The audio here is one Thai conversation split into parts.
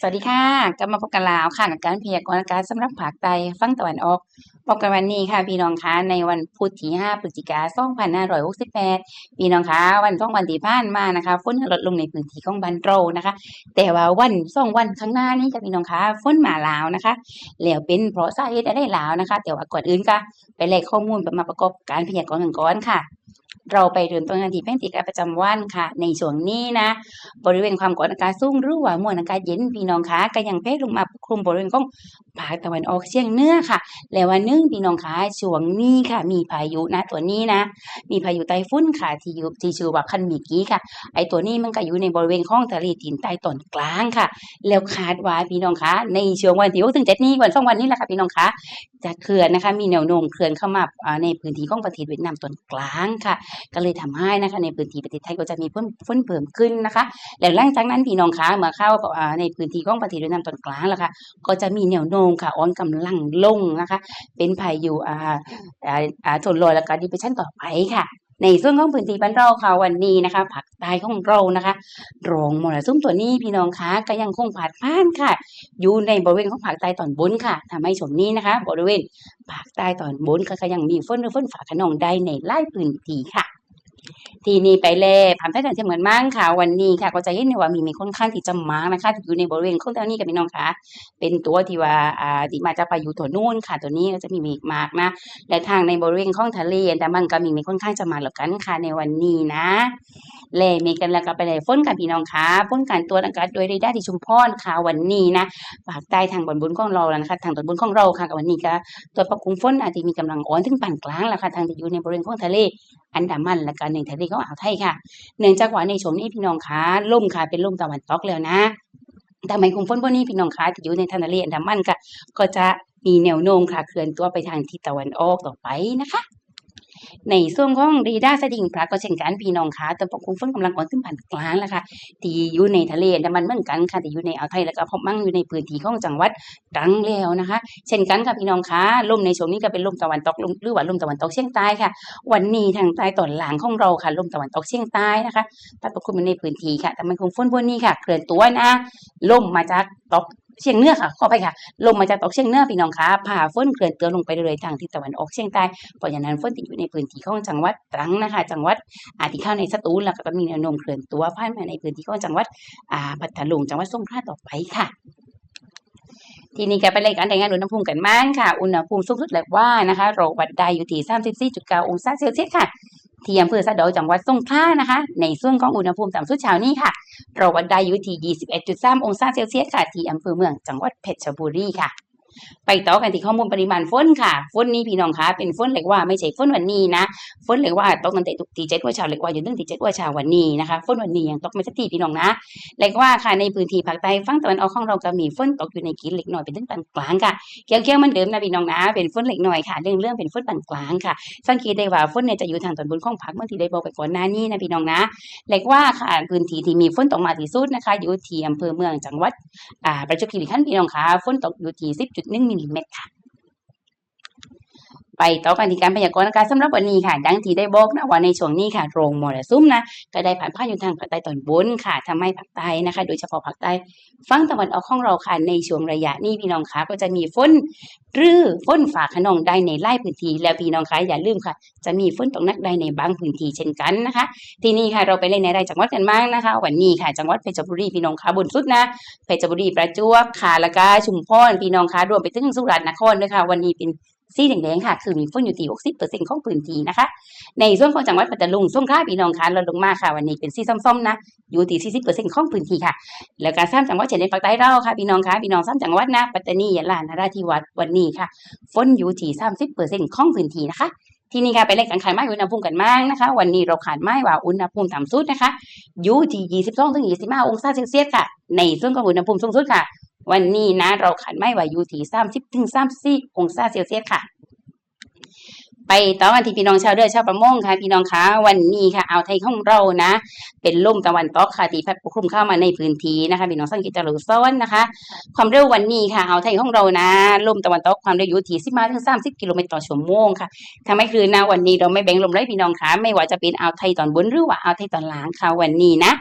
สวัสดีค่ะ กลับมาพบกันแล้วค่ะกับการพยากรณ์อากาศสำหรับภาคใต้ฝั่งตะวันออกพบกันวันนี้ค่ะพี่น้องคะในวันพุธที่ 5 พฤศจิกายน2568พี่น้องคะวันสองวันที่ผ่านมานะคะฝนลดลงในพื้นที่ของบ้านเรนะคะ แต่ว่าวันสองวันข้างหน้านี้ค่ะพี่น้องคะฝนมาแล้วนะคะแล้วเป็นเพราะสาเหตุอะไรแล้วนะคะ แต่ว่าก่อนอื่นก็ไปแลกข้อมูลมาประกอบการพยากรณ์กันก่อนค่ะ เราไปเริ่มต้นกันที่แผนที่การประจำวันค่ะ ในช่วงนี้นะ บริเวณความกดอากาศสูงหรือว่ามวลอากาศเย็นพี่น้องคะก็ยังแผ่ลงมาปกคลุมบริเวณของภาคตะวันออกเฉียงเหนือค่ะ แล้ววันนึงพี่น้องคะช่วงนี้ค่ะ มีพายุนะ ตัวนี้นะ มีพายุไต้ฝุ่นค่ะ ที่อยู่ที่ชื่อว่าคันมิกี้ค่ะ ไอตัวนี้มันก็อยู่ในบริเวณของทะเลจีนใต้ตอนกลางค่ะ แล้วคาดว่าพี่น้องคะในช่วงวันที่6ถึง7นี้วันสองวันนี้แหละค่ะพี่น้องคะจะเคลื่อนนะคะ มีแนวโน้มเคลื่อนเข้ามาอ่าในพื้นที่ของประเทศเวียดนามตอนกลางค่ะก็เลยทำให้นะคะในพื้นที่ประเทศไทยก็จะมีเพิ่มเพิ่มขึ้นนะคะ แล้วหลังจากนั้นพี่น้องคะเมื่อเข้าในพื้นที่ของประเทศเวียดนามตอนกลางแล้วค่ะก็จะมีแนวโน้มค่ะอ่อนกำลังลงนะคะ เป็นพายุอ่าอ่าอ่าโซนลอยแล้วก็ดิเพชันต่อไปค่ะ ในส่วนของพื้นที่บ้านเราค่ะวันนี้นะคะผักใต้ของเรานะคะรองมรสุมตัวนี้พี่น้องคะก็ยังคงผาดผ่านค่ะ อยู่ในบริเวณของผักใต้ตอนบนค่ะทำให้ชมนี้นะคะ บริเวณผักใต้ตอนบนก็ยังมีฝนหรือฝนฝาขนองได้ในไล่พื้นที่ค่ะ ทีนี้ไปแล่ผ่านไปทางเชียงเหมือนมั่งค่ะ วันนี้ค่ะ ก็จะเห็นว่ามีมีค่อนข้างที่จะมากนะคะที่อยู่ในบริเวณของทานี้กับพี่น้องค่ะ เป็นตัวที่ว่าอ่าที่มาจากพายุตัวนู้นค่ะ ตัวนี้ก็จะมีมีมากนะและทางในบริเวณข้องทะเลแต่มันก็มีมีค่อนข้างจะมาแล้วกันค่ะในวันนี้นะ แลเมกันแล้วก็ไปแล่ฝนกันพี่น้องค่ะฝนการตัวจอากาศโดยเรดาร์ที่ชุมพรค่ะวันนี้นะภาคใต้ทางบนบนของเราแล้วนะคะทางตอนบนของเราค่ะกับวันนี้ก็ตัวปกคลุมฝนอาจจะมีกำลังอ่อนถึงปานกลางแล้วค่ะทางที่อยู่ในบริเวณของทะเลอันดามันและก็ในทะเลของอ่าวไทยค่ะ เนื่องจากว่าในช่วงนี้พี่น้องคะลมค่ะเป็นลมตะวันตกแล้วนะทำไมกลุ่มฝนพวกนี้พี่น้องคะที่อยู่ในทะเลอันดามันค่ะ ก็จะมีแนวโน้มค่ะเคลื่อนตัวไปทางทิศตะวันออกต่อไปนะคะ ในส่วนของเรดาสดิ่งพระก็เช่นกันพี่น้องคะตัวปกคลุมฝนกำลังอ่อนขึ้นผ่านกลางแล้วค่ะที่อยู่ในทะเลอันดามันเหมือนกันค่ะที่อยู่ในอ่าวไทยแล้วก็พบมั่งอยู่ในพื้นที่ของจังหวัดตรังแล้วนะคะ เช่นกันค่ะพี่น้องคะลมในช่วงนี้ก็เป็นลมตะวันตกลมหรือว่าลมตะวันตกเฉียงใต้ค่ะ วันนี้ทางใต้ตอนหลังของเราค่ะลมตะวันตกเฉียงใต้นะคะพัดปกคลุมอยู่ในพื้นที่ค่ะแต่มันคงฝนพวกนี้ค่ะ เคลื่อนตัวนะลมมาจากตก เฉียงเหนือค่ะขอไปค่ะลมมาจากตกเฉียงเหนือพี่น้องคะพาฝนเคลื่อนตัวลงไปเรื่อยๆทางทิศตะวันออกเฉียงใต้เพราะฉะนั้นฝนที่อยู่ในพื้นที่ของจังหวัดตรังนะคะ จังหวัดอาที่เข้าในสตูลแล้วก็จะมีแนวโน้มเคลื่อนตัวผ่านมาในพื้นที่ของจังหวัดอ่าพัทลุงจังหวัดสงขลาต่อไปค่ะทีนี้ก็ไปรายการรายงานอุณหภูมิกันบ้างค่ะ อุณหภูมิสูงสุดแหลกว่านะคะเราวัดได้อยู่ที่ 34.9 องศาเซลเซียสค่ะ ที่อำเภอสะเดาจังหวัดสงขลานะคะ ในส่วนของอุณหภูมิต่ำสุดเช้านี้ค่ะ เราวัดได้อยู่ที่ 21.3 องศาเซลเซียสค่ะ ที่อำเภอเมืองจังหวัดเพชรบุรีค่ะ ไปต่อกันที่ข้อมูลปริมาณฝนค่ะฝนนี้พี่น้องคะเป็นฝนเรียกว่าไม่ใช่ฝนวันนี้นะฝนเรียกว่าตกตั้งแต่ตุกตีเจ็ดว่าเช้าเรียกว่าอยู่ตั้งแต่เจ็ดว่าเช้าวันนี้นะคะฝนวันนี้ยังตกไม่สักทีพี่น้องนะเรียกว่าค่ะในพื้นที่ภาคใต้ฝั่งตะวันออกของเราก็มีฝนตกอยู่ในกินเล็กน้อยเป็นถึงปานกลางค่ะเคี้ยวๆเหมันเดิมนะพี่น้องนะเป็นฝนเล็กน้อยค่ะเรื่องเรื่องเป็นฝนปานกลางค่ะ สังเกตได้ว่าฝนเนี่ยจะอยู่ทางตอนบนของภาคเมื่อที่ได้บอกไปก่อนหน้านี้นะพี่น้องนะเรียกว่าค่ะพื้นที่ที่มีฝนตกมาที่สุดนะคะอยู่ที่อำเภอเมืองจังหวัดอ่าประจวบคีรีขันธ์พี่น้องคะฝนตกอยู่ที่10.1มิลลิเมตรค่ะ ไปต่อกันที่การพยากรณ์อากาศสำหรับวันนี้ค่ะ ดังที่ได้บอกนะว่าในช่วงนี้ค่ะโรงมรสุมนะก็ได้ผ่านพ้านอยู่ทางภาคใต้ตอนบนค่ะทำให้ภาคใต้นะคะ โดยเฉพาะภาคใต้ฝั่งตะวันออกของเราค่ะในช่วงระยะนี้พี่น้องคะก็จะมีฝนหรือฝนฝ่าขนองได้ในหลายพื้นที่แล้วพี่น้องคะอย่าลืมค่ะ จะมีฝนตกหนักได้ในบางพื้นที่เช่นกันนะคะ ทีนี้ค่ะเราไปเล่นในรายจังหวัดกันบ้างนะคะ วันนี้ค่ะจังหวัดเพชรบุรีพี่น้องคะบนสุดนะเพชรบุรีประจวบค่ะแล้วก็ชุมพรพี่น้องคะรวมไปถึงสุราษฎร์นครด้วยค่ะ วันนี้เป็น สีแดงๆค่ะ คือมีฝนอยู่ที่60%ของพื้นที่นะคะ ในส่วนของจังหวัดปัตตานีส่งขลาพี่น้องคะลดลงมาค่ะวันนี้เป็นสีส้มๆนะอยู่ที่40%ของพื้นที่ค่ะ แล้วก็สามจังหวัดชายแดนภาคใต้เราค่ะพี่น้องคะพี่น้องสามจังหวัดนะปัตตานียะลานราธิวาสวันนี้ค่ะฝนอยู่ที่30%ของพื้นที่นะคะทีนี้ค่ะไปเลขการขายไม้อุณหภูมิกันบ้างนะคะ วันนี้เราขายไม้ว่าอุณหภูมิต่ำสุดนะคะอยู่ที่ 22ถึง25 องศาเซลเซียสค่ะ ในส่วนของอุณหภูมิสูงสุดค่ะ วันนี้นะ เราขายไม้ว่าอยู่ที่30ถึง34องศาเซลเซียสค่ะ ไปต่อกันที่พี่น้องชาวเรือชาวประมงค่ะ พี่น้องคะวันนี้ค่ะอ่าวไทยของเรานะ เป็นลมตะวันตกค่ะที่พัดปกคลุมเข้ามาในพื้นที่นะคะพี่น้องสังเกตจะรู้ซ้อนนะคะ ความเร็ววันนี้ค่ะอ่าวไทยของเรานะลมตะวันตกความเร็วอยู่ที่15ถึง30กิโลเมตรต่อชั่วโมงค่ะทำให้คืนนะวันนี้เราไม่แบ่งลมเลยพี่น้องคะไม่ว่าจะเป็นอ่าวไทยตอนบนหรือว่าอ่าวไทยตอนล่างค่ะวันนี้นะ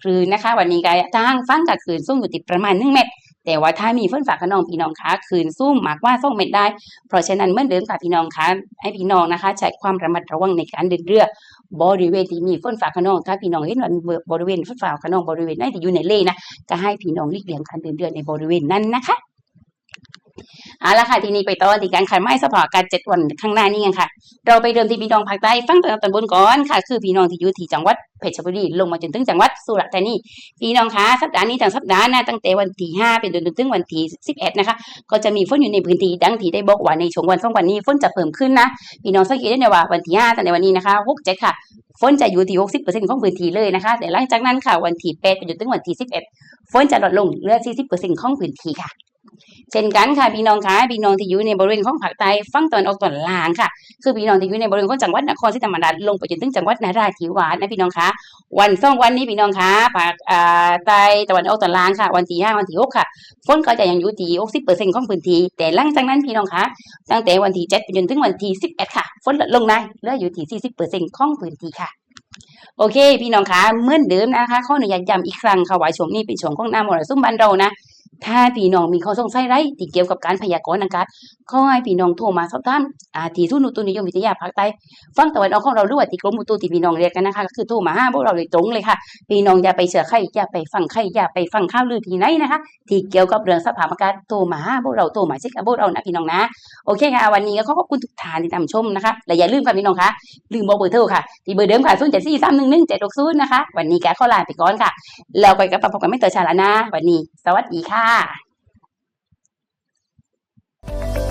คลื่นนะคะ วันนี้ก็ทางฟังกับคลื่นสูงอยู่ที่ประมาณ1เมตร แต่ว่าถ้ามีฝนฟ้าขนองพี่น้องคะคืนซุ่มมากว่าส่งเม็ดได้ เพราะฉะนั้นเมื่อเดิมค่ะพี่น้องคะให้พี่น้องนะคะ ใช้ความระมัดระวังในการเดินเรือบริเวณที่มีฝนฟ้าขนองถ้าพี่น้องเห็นว่ามีบริเวณฝนฟ้าขนองบริเวณไหนที่อยู่ในเลนะก็ให้พี่น้องลีกเลี่ยงการเดินเรือในบริเวณนั้นนะคะ เอาละค่ะ ทีนี้ไปต่อที่การขันไม้สพอากาศเจ็ดวันข้างหน้านี้กันค่ะ เราไปเริ่มที่พี่น้องภาคใต้ฟังตอนตอนบนก่อนค่ะ คือพี่น้องที่อยู่ที่จังหวัดเพชรบุรีลงมาจนถึงจังหวัดสุราษฎร์ธานีพี่น้องคะสัปดาห์นี้ทั้งสัปดาห์นะตั้งแต่วันที่ห้าเป็นจนถึงวันที่สิบเอ็ดนะคะก็จะมีฝนอยู่ในพื้นที่ดังที่ได้บอกว่าในช่วงวันสองวันนี้ฝนจะเพิ่มขึ้นนะพี่น้องสังเกตได้เลยว่าวันที่ห้าตั้งแต่วันนี้นะคะหกเจ็ดค่ะฝนจะอยู่ที่หกสิบเปอร์เซ็นต์ของพื้นที่เลยนะคะ แต่หลังจากนั้นค่ะวันที่แปดไปจนถึงวันที่สิบเอ็ดฝนจะลดลงเหลือสี่สิบเปอร์เซ็นต์ของพื้นที่ค่ะ เช่นกันค่ะพี่น้องคะพี่น้องที่อยู่ในบริเวณของภาคใต้ฝั่งตะวันออกตอนล่างค่ะ คือพี่น้องที่อยู่ในบริเวณของจังหวัดนครศรีธรรมราชลงไปจนถึงจังหวัดนราธิวาสนะพี่น้องคะวันสองวันนี้พี่น้องคะภาคอ่าใต้ตะวันออกตอนล่างค่ะ วันที่ห้าวันที่หกค่ะฝนก็จะยังอยู่ที่60%ของพื้นที่แต่หลังจากนั้นพี่น้องคะตั้งแต่วันที่7ไปจนถึงวันที่11ค่ะฝนลดลงได้เหลืออยู่ที่40%ของพื้นที่ค่ะโอเค พี่น้องคะเหมือนเดิมนะคะข้ออนุญาตย้ำอีกครั้งค่ะว่าช่วงนี้เป็นช่วงของหน้ามรสุมบ้านเรานะ ถ้าพี่น้องมีข้อสงสัยไรที่เกี่ยวกับการพยากรณ์อากาศขอให้พี่น้องโทรมาสอบถามอ่าที่ศูนย์อุตุนิยมวิทยาภาคใต้ฝั่งตะวันออกของเราหรือว่าที่กรมอุตุที่พี่น้องเรียกกันนะคะก็คือโทรมาห้าพวกเราเลยตรงเลยค่ะ พี่น้องอย่าไปเชื่อใครอย่าไปฟังใครอย่าไปฟังข่าวลือที่ไหนนะคะ ที่เกี่ยวกับเรื่องสภาพอากาศโทรมาห้าพวกเราโทรมาเช็คกับพวกเรานะพี่น้องนะโอเคค่ะวันนี้ก็ขอขอบคุณทุกท่านที่ตามชมนะคะและอย่าลืมค่ะพี่น้องคะลืมบอกเบอร์โทรค่ะที่เบอร์เดิมค่ะ0 7 4 3 1 1 7 6 0นะคะวันนี้แกขอลาไปก่อนค่ะแล้วไปกับพบกันไม่เตอชาลานะวันนี้ สวัสดีค่ะ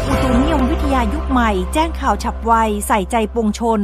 อุตุนิยมวิทยายุคใหม่ แจ้งข่าวฉับไว ใส่ใจปวงชน